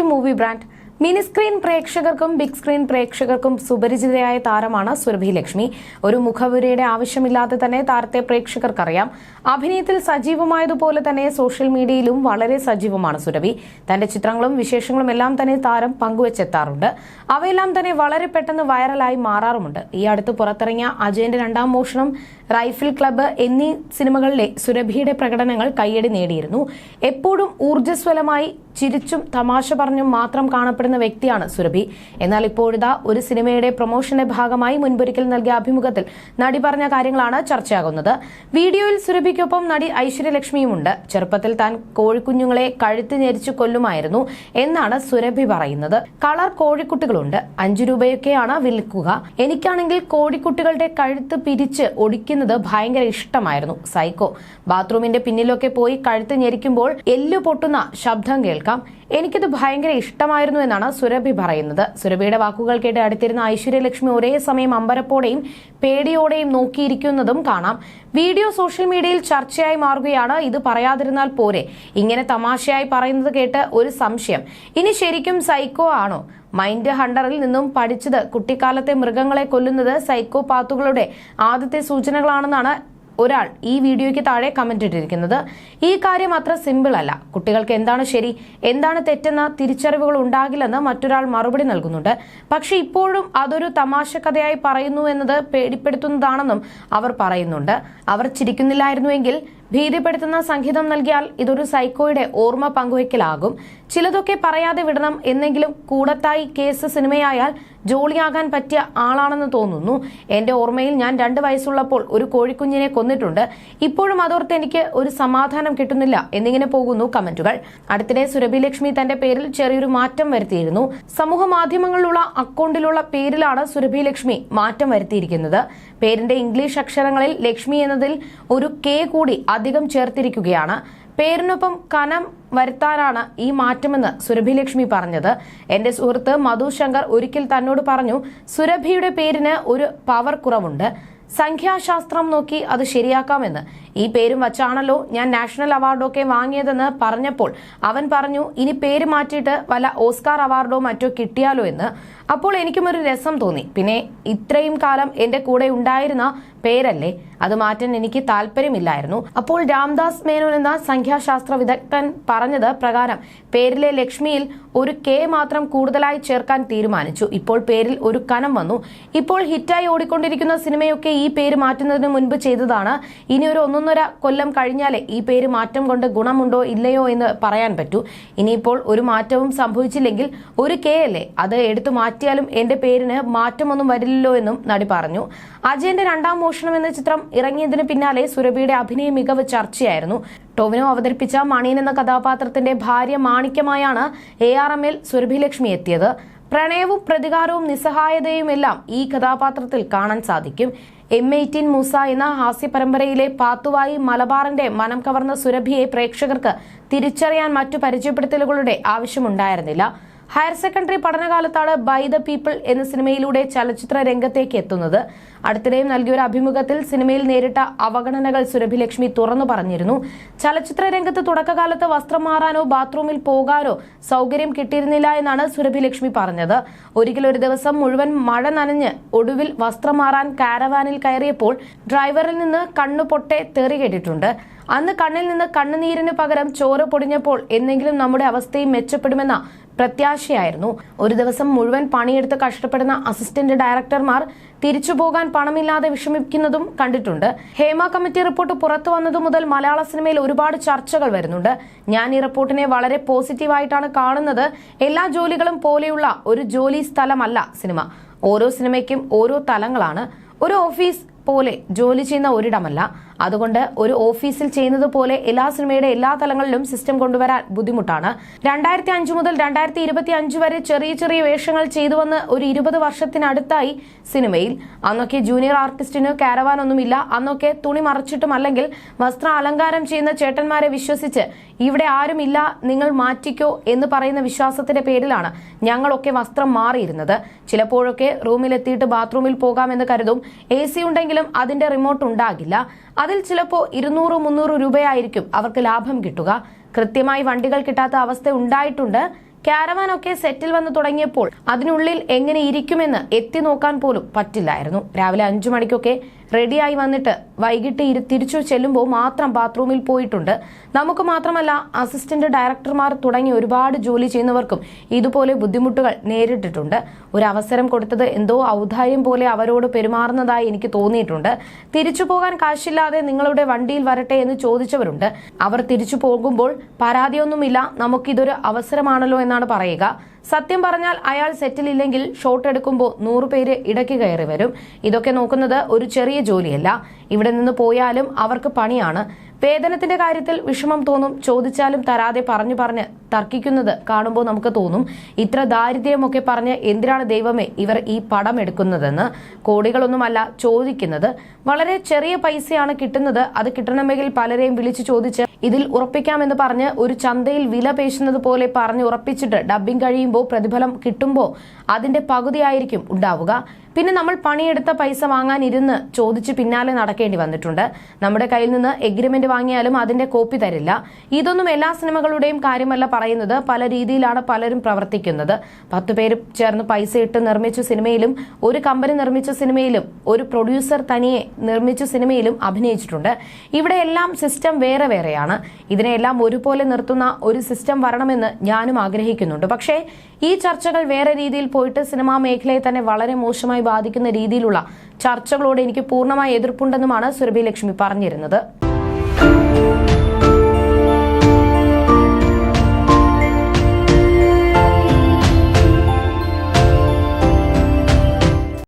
To movie brand mini screen പ്രേക്ഷകർക്കും big screen പ്രേക്ഷകർക്കും സുപരിചിതയായ താരമാണ് സുരഭി ലക്ഷ്മി. ഒരു മുഖപുരയുടെ ആവശ്യമില്ലാതെ തന്നെ താരത്തെ പ്രേക്ഷകർക്കറിയാം. അഭിനയത്തിൽ സജീവമായതുപോലെ തന്നെ സോഷ്യൽ മീഡിയയിലും വളരെ സജീവമാണ് സുരഭി. തന്റെ ചിത്രങ്ങളും വിശേഷങ്ങളും എല്ലാം തന്നെ താരം പങ്കുവച്ചെത്താറുണ്ട്. അവയെല്ലാം തന്നെ വളരെ പെട്ടെന്ന് വൈറലായി മാറാറുമുണ്ട്. ഈ അടുത്ത് പുറത്തിറങ്ങിയ അജയന്റെ രണ്ടാം മോഷണം റൈഫിൾ ക്ലബ്ബ് എന്നീ സിനിമകളിലെ സുരഭിയുടെ പ്രകടനങ്ങൾ കയ്യടി നേടിയിരുന്നു. എപ്പോഴും ഊർജസ്വലമായി ചിരിച്ചും തമാശ പറഞ്ഞും മാത്രം കാണപ്പെടുന്ന വ്യക്തിയാണ് സുരഭി. എന്നാൽ ഇപ്പോഴിതാ ഒരു സിനിമയുടെ പ്രൊമോഷന്റെ ഭാഗമായി മുൻപൊരിക്കൽ നൽകിയ അഭിമുഖത്തിൽ നടി പറഞ്ഞ കാര്യങ്ങളാണ് ചർച്ചയാകുന്നത്. വീഡിയോയിൽ സുരഭിക്കൊപ്പം നടി ഐശ്വര്യലക്ഷ്മിയുമുണ്ട്. ചെറുപ്പത്തിൽ താൻ കോഴിക്കുഞ്ഞുങ്ങളെ കഴുത്ത് ഞെരിച്ചു കൊല്ലുമായിരുന്നു എന്നാണ് സുരഭി പറയുന്നത്. കളർ കോഴിക്കുട്ടികളുണ്ട്. അഞ്ചു രൂപയൊക്കെയാണ് വിൽക്കുക. എനിക്കാണെങ്കിൽ കോഴിക്കുട്ടികളുടെ കഴുത്ത് പിരിച്ച് ഒടിക്കുന്നത് ഭയങ്കര ഇഷ്ടമായിരുന്നു. സൈക്കോ. ബാത്റൂമിന്റെ പിന്നിലൊക്കെ പോയി കഴുത്ത് ഞെരിക്കുമ്പോൾ എല്ലു പൊട്ടുന്ന ശബ്ദം കേൾക്കാം. എനിക്കിത് ഭയങ്കര ഇഷ്ടമായിരുന്നു എന്നാണ് സുരഭി പറയുന്നത്. സുരഭിയുടെ വാക്കുകൾ കേട്ട് അടുത്തിരുന്ന ഐശ്വര്യലക്ഷ്മി ഒരേ സമയം അമ്പരപ്പോടെയും പേടിയോടെയും നോക്കിയിരിക്കുന്നതും കാണാം. വീഡിയോ സോഷ്യൽ മീഡിയയിൽ ചർച്ചയായി മാറുകയാണ്. ഇത് പറയാതിരുന്നാൽ പോരെ. ഇങ്ങനെ തമാശയായി പറയുന്നത് കേട്ട് ഒരു സംശയം. ഇനി ശരിക്കും സൈക്കോ ആണോ? മൈൻഡ് ഹണ്ടറിൽ നിന്നും പഠിച്ചത് കുട്ടിക്കാലത്തെ മൃഗങ്ങളെ കൊല്ലുന്നത് സൈക്കോപാത്തുകളുടെ ആദ്യത്തെ സൂചനകളാണെന്നാണ് ഒരാൾ ഈ വീഡിയോയ്ക്ക് താഴെ കമന്റ് ഇട്ടിരിക്കുന്നത് ഈ കാര്യം അത്ര സിമ്പിൾ അല്ല. കുട്ടികൾക്ക് എന്താണ് ശരി? എന്താണ് തെറ്റെന്ന തിരിച്ചറിവുകൾ ഉണ്ടാകില്ലെന്ന് മറ്റൊരാൾ മറുപടി നൽകുന്നുണ്ട്. പക്ഷെ ഇപ്പോഴും അതൊരു തമാശ കഥയായി പറയുന്നു എന്നത് പേടിപ്പെടുത്തുന്നതാണെന്നും അവർ പറയുന്നുണ്ട്. അവർ ചിരിക്കുന്നില്ലായിരുന്നുവെങ്കിൽ ഭീതിപ്പെടുത്തുന്ന സംഗീതം നൽകിയാൽ ഇതൊരു സൈക്കോയുടെ ഓർമ്മ പങ്കുവയ്ക്കലാകും. ചിലതൊക്കെ പറയാതെ വിടണം എന്നെങ്കിലും കൂടത്തായി കേസ് സിനിമയായാൽ ജോളിയാകാൻ പറ്റിയ ആളാണെന്ന് തോന്നുന്നു. എന്റെ ഓർമ്മയിൽ ഞാൻ രണ്ട് വയസ്സുള്ളപ്പോൾ ഒരു കോഴിക്കുഞ്ഞിനെ കൊന്നിട്ടുണ്ട്. ഇപ്പോഴും അതോർത്ത് എനിക്ക് ഒരു സമാധാനം കിട്ടുന്നില്ല എന്നിങ്ങനെ പോകുന്നു കമന്റുകൾ. അടുത്തിടെ സുരഭി ലക്ഷ്മി തന്റെ പേരിൽ ചെറിയൊരു മാറ്റം വരുത്തിയിരുന്നു. സമൂഹ മാധ്യമങ്ങളിലുള്ള അക്കൗണ്ടിലുള്ള പേരിലാണ് സുരഭി ലക്ഷ്മി മാറ്റം വരുത്തിയിരിക്കുന്നത്. പേരിന്റെ ഇംഗ്ലീഷ് അക്ഷരങ്ങളിൽ ലക്ഷ്മി എന്നതിൽ ഒരു കെ കൂടി അധികം ചേർത്തിരിക്കുകയാണ്. പേരിനൊപ്പം കനം വരുത്താനാണ് ഈ മാറ്റമെന്ന് സുരഭി ലക്ഷ്മി പറഞ്ഞത്. എന്റെ സുഹൃത്ത് മധു ശങ്കർ ഒരിക്കൽ തന്നോട് പറഞ്ഞു സുരഭിയുടെ പേരിന് ഒരു പവർ കുറവുണ്ട്. സംഖ്യാശാസ്ത്രം നോക്കി അത് ശരിയാക്കാമെന്ന്. ഈ പേരും വച്ചാണല്ലോ ഞാൻ നാഷണൽ അവാർഡൊക്കെ വാങ്ങിയതെന്ന് പറഞ്ഞപ്പോൾ അവൻ പറഞ്ഞു ഇനി പേര് മാറ്റിയിട്ട് വല്ല ഓസ്കാർ അവാർഡോ മറ്റോ കിട്ടിയാലോ എന്ന്. അപ്പോൾ എനിക്കും ഒരു രസം തോന്നി. പിന്നെ ഇത്രയും കാലം എന്റെ കൂടെ ഉണ്ടായിരുന്ന പേരല്ലേ? അത് മാറ്റാൻ എനിക്ക് താല്പര്യമില്ലായിരുന്നു. അപ്പോൾ രാംദാസ് മേനോൻ എന്ന സംഖ്യാശാസ്ത്ര വിദഗ്ധൻ പറഞ്ഞത് പ്രകാരം പേരിലെ ലക്ഷ്മിയിൽ ഒരു കെ മാത്രം കൂടുതലായി ചേർക്കാൻ തീരുമാനിച്ചു. ഇപ്പോൾ പേരിൽ ഒരു കനം വന്നു. ഇപ്പോൾ ഹിറ്റായി ഓടിക്കൊണ്ടിരിക്കുന്ന സിനിമയൊക്കെ ഈ പേര് മാറ്റുന്നതിന് മുൻപ് ചെയ്തതാണ്. ഇനി ഒരു ഒന്നൊന്നര കൊല്ലം കഴിഞ്ഞാലേ ഈ പേര് മാറ്റം കൊണ്ട് ഗുണമുണ്ടോ ഇല്ലയോ എന്ന് പറയാൻ പറ്റൂ. ഇനിയിപ്പോൾ ഒരു മാറ്റവും സംഭവിച്ചില്ലെങ്കിൽ ഒരു കെ അല്ലേ? അത് എടുത്തു മാറ്റിയാലും എന്റെ പേരിന് മാറ്റമൊന്നും വരില്ലല്ലോ എന്നും നടി പറഞ്ഞു. അജയന്റെ രണ്ടാം മോഷണം എന്ന ചിത്രം ഇറങ്ങിയതിന് പിന്നാലെ സുരഭിയുടെ അഭിനയ മികവ് ചർച്ചയായിരുന്നു. ടോവിനോ അവതരിപ്പിച്ച മണിയൻ എന്ന കഥാപാത്രത്തിന്റെ ഭാര്യ മാണിക്യമായാണ് എ ആർ എമ്മിൽ സുരഭി ലക്ഷ്മി എത്തിയത്. പ്രണയവും പ്രതികാരവും നിസ്സഹായതയുമെല്ലാം ഈ കഥാപാത്രത്തിൽ കാണാൻ സാധിക്കും. എം എയ്റ്റീൻ മൂസ എന്ന ഹാസ്യ പരമ്പരയിലെ പാത്തുവായി മലബാറിന്റെ മനം കവർന്ന സുരഭിയെ പ്രേക്ഷകർക്ക് തിരിച്ചറിയാൻ മറ്റു പരിചയപ്പെടുത്തലുകളുടെ ആവശ്യമുണ്ടായിരുന്നില്ല. ഹയർ സെക്കൻഡറി പഠനകാലത്താണ് ബൈ ദ പീപ്പിൾ എന്ന സിനിമയിലൂടെ ചലച്ചിത്ര രംഗത്തേക്ക് എത്തുന്നത്. അടുത്തിടെയും നൽകിയ ഒരു അഭിമുഖത്തിൽ സിനിമയിൽ നേരിട്ട അവഗണനകൾ സുരഭിലക്ഷ്മി തുറന്നു പറഞ്ഞിരുന്നു. ചലച്ചിത്ര രംഗത്ത് തുടക്കകാലത്ത് വസ്ത്രം മാറാനോ ബാത്റൂമിൽ പോകാനോ സൗകര്യം കിട്ടിയിരുന്നില്ല എന്നാണ് സുരഭിലക്ഷ്മി പറഞ്ഞത്. ഒരിക്കൽ ഒരു ദിവസം മുഴുവൻ മഴ നനഞ്ഞ് ഒടുവിൽ വസ്ത്രം മാറാൻ കാരവാനിൽ കയറിയപ്പോൾ ഡ്രൈവറിൽ നിന്ന് കണ്ണു പൊട്ടെ തെറി കേട്ടിട്ടുണ്ട്. അന്ന് കണ്ണിൽ നിന്ന് കണ്ണുനീരിന് പകരം ചോര പൊടിഞ്ഞപ്പോൾ എന്തെങ്കിലും നമ്മുടെ അവസ്ഥയും മെച്ചപ്പെടുമെന്ന പ്രത്യാശയായിരുന്നു. ഒരു ദിവസം മുഴുവൻ പണിയെടുത്ത് കഷ്ടപ്പെടുന്ന അസിസ്റ്റന്റ് ഡയറക്ടർമാർ തിരിച്ചു പോകാൻ പണമില്ലാതെ വിഷമിക്കുന്നതും കണ്ടിട്ടുണ്ട്. ഹേമ കമ്മിറ്റി റിപ്പോർട്ട് പുറത്തു വന്നതു മുതൽ മലയാള സിനിമയിൽ ഒരുപാട് ചർച്ചകൾ വരുന്നുണ്ട്. ഞാൻ ഈ റിപ്പോർട്ടിനെ വളരെ പോസിറ്റീവായിട്ടാണ് കാണുന്നത്. എല്ലാ ജോലികളും പോലെയുള്ള ഒരു ജോലി സ്ഥലമല്ല സിനിമ. ഓരോ സിനിമയ്ക്കും ഓരോ തലങ്ങളാണ്. ഒരു ഓഫീസ് പോലെ ജോലി ചെയ്യുന്ന ഒരിടമല്ല. അതുകൊണ്ട് ഒരു ഓഫീസിൽ ചെയ്യുന്നത് പോലെ എല്ലാ സിനിമയുടെ എല്ലാ തലങ്ങളിലും സിസ്റ്റം കൊണ്ടുവരാൻ ബുദ്ധിമുട്ടാണ്. രണ്ടായിരത്തി അഞ്ച് മുതൽ രണ്ടായിരത്തി ഇരുപത്തി അഞ്ച് വരെ ചെറിയ ചെറിയ വേഷങ്ങൾ ചെയ്തു വന്ന് ഒരു ഇരുപത് വർഷത്തിനടുത്തായി സിനിമയിൽ. അന്നൊക്കെ ജൂനിയർ ആർട്ടിസ്റ്റിന് കാരവാൻ ഒന്നുമില്ല അന്നൊക്കെ തുണി മറച്ചിട്ടും അല്ലെങ്കിൽ വസ്ത്ര അലങ്കാരം ചെയ്യുന്ന ചേട്ടന്മാരെ വിശ്വസിച്ച് ഇവിടെ ആരുമില്ല നിങ്ങൾ മാറ്റിക്കോ എന്ന് പറയുന്ന വിശ്വാസത്തിന്റെ പേരിലാണ് ഞങ്ങളൊക്കെ വസ്ത്രം മാറിയിരുന്നത്. ചിലപ്പോഴൊക്കെ റൂമിലെത്തിയിട്ട് ബാത്റൂമിൽ പോകാമെന്ന് കരുതും. എ സി ഉണ്ടെങ്കിലും അതിന്റെ റിമോട്ട് ഉണ്ടാകില്ല. അതിൽ ചിലപ്പോ ഇരുന്നൂറ് മുന്നൂറ് രൂപയായിരിക്കും അവർക്ക് ലാഭം കിട്ടുക. കൃത്യമായി വണ്ടികൾ കിട്ടാത്ത അവസ്ഥ ഉണ്ടായിട്ടുണ്ട്. ക്യാരവാനൊക്കെ സെറ്റിൽ വന്ന് തുടങ്ങിയപ്പോൾ അതിനുള്ളിൽ എങ്ങനെ ഇരിക്കുമെന്ന് എത്തി നോക്കാൻ പോലും പറ്റില്ലായിരുന്നു. രാവിലെ അഞ്ചു മണിക്കൊക്കെ റെഡിയായി വന്നിട്ട് വൈകിട്ട് തിരിച്ചു ചെല്ലുമ്പോൾ മാത്രം ബാത്റൂമിൽ പോയിട്ടുണ്ട്. നമുക്ക് മാത്രമല്ല അസിസ്റ്റന്റ് ഡയറക്ടർമാർ തുടങ്ങി ഒരുപാട് ജോലി ചെയ്യുന്നവർക്കും ഇതുപോലെ ബുദ്ധിമുട്ടുകൾ നേരിട്ടിട്ടുണ്ട്. ഒരു അവസരം കൊടുത്തത് എന്തോ ഔദാര്യം പോലെ അവരോട് പെരുമാറുന്നതായി എനിക്ക് തോന്നിയിട്ടുണ്ട്. തിരിച്ചു പോകാൻ കാശില്ലാതെ നിങ്ങളുടെ വണ്ടിയിൽ വരട്ടെ എന്ന് ചോദിച്ചവരുണ്ട്. അവർ തിരിച്ചു പോകുമ്പോൾ പരാതിയൊന്നുമില്ല നമുക്കിതൊരു അവസരമാണല്ലോ എന്നാണ് പറയുക. സത്യം പറഞ്ഞാൽ അയാൾ സെറ്റിലില്ലെങ്കിൽ ഷോട്ട് എടുക്കുമ്പോൾ നൂറുപേര് ഇടയ്ക്ക് കയറി വരും. ഇതൊക്കെ നോക്കുന്നത് ഒരു ചെറിയ ജോലിയല്ല. ഇവിടെ നിന്ന് പോയാലും അവർക്ക് പണിയാണ്. വേതനത്തിന്റെ കാര്യത്തിൽ വിഷമം തോന്നും. ചോദിച്ചാലും തരാതെ പറഞ്ഞു പറഞ്ഞ് തർക്കിക്കുന്നത് കാണുമ്പോൾ നമുക്ക് തോന്നും. ഇത്ര ദാരിദ്ര്യമൊക്കെ പറഞ്ഞ് എന്തിനാണ് ദൈവമേ ഇവർ ഈ പടം എടുക്കുന്നതെന്ന് കോടികളൊന്നുമല്ല ചോദിക്കുന്നത്. വളരെ ചെറിയ പൈസയാണ് കിട്ടുന്നത്. അത് കിട്ടണമെങ്കിൽ പലരെയും വിളിച്ചു ചോദിച്ച് ഇതിൽ ഉറപ്പിക്കാമെന്ന് പറഞ്ഞ് ഒരു ചന്തയിൽ വില പേശുന്നത് പോലെ പറഞ്ഞ് ഉറപ്പിച്ചിട്ട് ഡബ്ബിംഗ് കഴിയുമ്പോൾ പ്രതിഫലം കിട്ടുമ്പോൾ അതിന്റെ പകുതിയായിരിക്കും ഉണ്ടാവുക. പിന്നെ നമ്മൾ പണിയെടുത്ത പൈസ വാങ്ങാൻ ഇരുന്ന് ചോദിച്ച് പിന്നാലെ നടക്കേണ്ടി വന്നിട്ടുണ്ട്. നമ്മുടെ കയ്യിൽ നിന്ന് എഗ്രിമെന്റ് വാങ്ങിയാലും അതിന്റെ കോപ്പി തരില്ല. ഇതൊന്നും എല്ലാ സിനിമകളുടെയും കാര്യമല്ല പറയുന്നത്. പല രീതിയിലാണ് പലരും പ്രവർത്തിക്കുന്നത്. പത്ത് പേര് ചേർന്ന് പൈസ ഇട്ട് നിർമ്മിച്ച സിനിമയിലും ഒരു കമ്പനി നിർമ്മിച്ച സിനിമയിലും ഒരു പ്രൊഡ്യൂസർ തനിയെ നിർമ്മിച്ച സിനിമയിലും അഭിനയിച്ചിട്ടുണ്ട്. ഇവിടെ എല്ലാം സിസ്റ്റം വേറെ വേറെയാണ്. ഇതിനെല്ലാം ഒരുപോലെ നിർത്തുന്ന ഒരു സിസ്റ്റം വരണമെന്ന് ഞാനും ആഗ്രഹിക്കുന്നുണ്ട്. പക്ഷേ ഈ ചർച്ചകൾ വേറെ രീതിയിൽ പോയിട്ട് സിനിമാ മേഖലയെ തന്നെ വളരെ മോശമായി ബാധിക്കുന്ന രീതിയിലുള്ള ചർച്ചകളോട് എനിക്ക് പൂർണമായി എതിർപ്പുണ്ടെന്നുമാണ് സുരഭി ലക്ഷ്മി പറഞ്ഞിരുന്നത്.